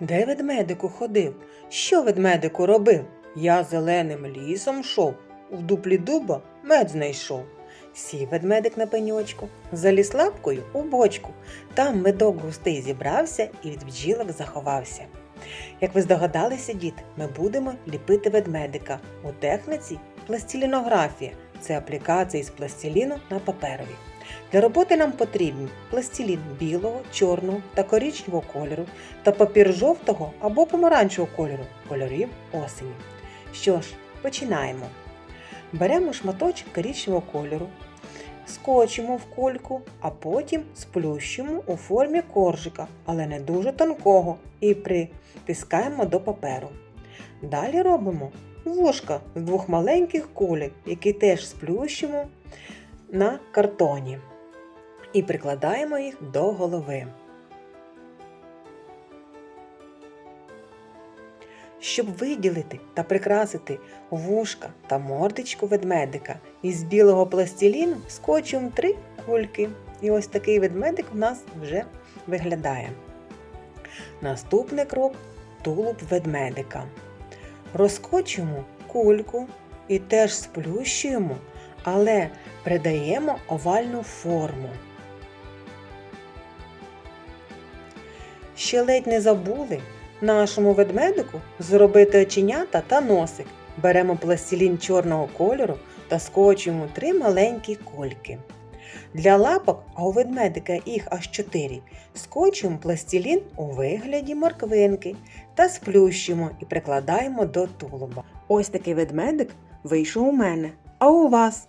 Де ведмедику ходив? Що ведмедику робив? Я зеленим лісом шов, в дуплі дуба мед знайшов. Сів ведмедик на пеньочку, заліз лапкою у бочку. Там медок густий зібрався і від бджілок заховався. Як ви здогадалися, діт, ми будемо ліпити ведмедика у техніці пластилінографія. Це аплікація із пластиліну на паперові. Для роботи нам потрібні пластилін білого, чорного та коричневого кольору та папір жовтого або помаранчевого кольору кольорів осені. Що ж, починаємо. Беремо шматочок коричневого кольору, скочимо в кульку, а потім сплющуємо у формі коржика, але не дуже тонкого, і притискаємо до паперу. Далі робимо вушка з двох маленьких кулек, які теж сплющимо на картоні і прикладаємо їх до голови. Щоб виділити та прикрасити вушка та мордочку ведмедика із білого пластиліну скочуємо три кульки. І ось такий ведмедик у нас вже виглядає. Наступний крок тулуб ведмедика. Розкочуємо кульку і теж сплющуємо, але придаємо овальну форму. Ще ледь не забули нашому ведмедику зробити оченята та носик. Беремо пластилін чорного кольору та скочуємо три маленькі кольки. Для лапок, а у ведмедика їх аж чотири, скочуємо пластилін у вигляді морквинки та сплющуємо і прикладаємо до тулуба. Ось такий ведмедик вийшов у мене. А у вас